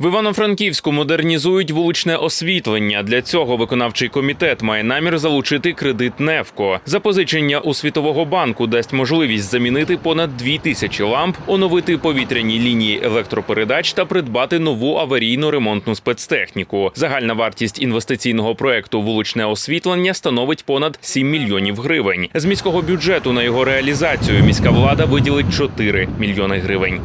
В Івано-Франківську модернізують вуличне освітлення. Для цього виконавчий комітет має намір залучити кредит «Невко». Запозичення у Світового банку дасть можливість замінити понад дві тисячі ламп, оновити повітряні лінії електропередач та придбати нову аварійно-ремонтну спецтехніку. Загальна вартість інвестиційного проекту вуличне освітлення становить понад 7 мільйонів гривень. З міського бюджету на його реалізацію міська влада виділить 4 мільйони гривень.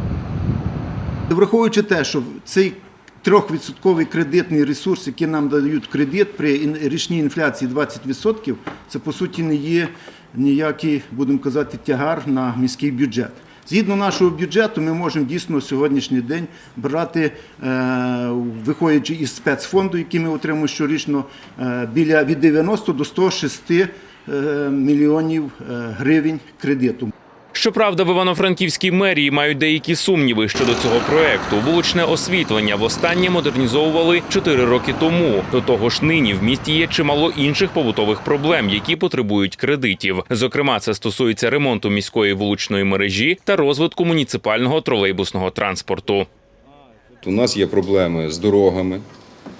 Враховуючи те, що цей трьохвідсотковий кредитний ресурс, який нам дають кредит при річній інфляції 20%, це по суті не є ніякий, будемо казати, тягар на міський бюджет. Згідно нашого бюджету, ми можемо дійсно сьогоднішній день брати, е, виходячи із спецфонду, який ми отримуємо щорічно, е, біля від 90 до 106 е, мільйонів гривень кредиту. Щоправда, в Івано-Франківській мерії мають деякі сумніви щодо цього проекту. Вуличне освітлення востаннє модернізовували 4 роки тому. До того ж, нині в місті є чимало інших побутових проблем, які потребують кредитів. Зокрема, це стосується ремонту міської вуличної мережі та розвитку муніципального тролейбусного транспорту. У нас є проблеми з дорогами,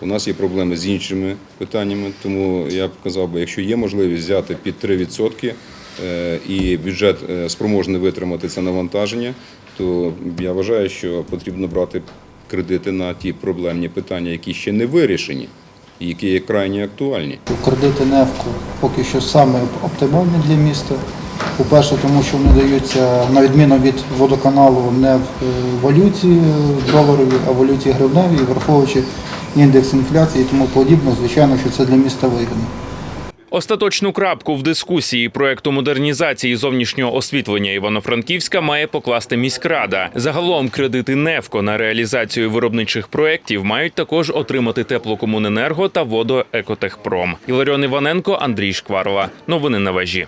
у нас є проблеми з іншими питаннями. Тому я б казав би, якщо є можливість взяти під 3% е, і бюджет е, спроможний витримати це навантаження, то я вважаю, що потрібно брати кредити на ті проблемні питання, які ще не вирішені, які є крайні актуальні. Кредити НЕФКО поки що саме оптимальні для міста. По-перше, тому що вони даються на відміну від водоканалу не в е, валюті е, доларовій, а в валюті гривневій, враховуючи індекс інфляції і тому подібне, звичайно, що це для міста вигідно. Остаточну крапку в дискусії проекту модернізації зовнішнього освітлення Івано-Франківська має покласти міськрада. Загалом кредити «Невко» на реалізацію виробничих проєктів мають також отримати теплокомуненерго та водоекотехпром. Іларіон Іваненко, Андрій Шкварова. Новини на вежі.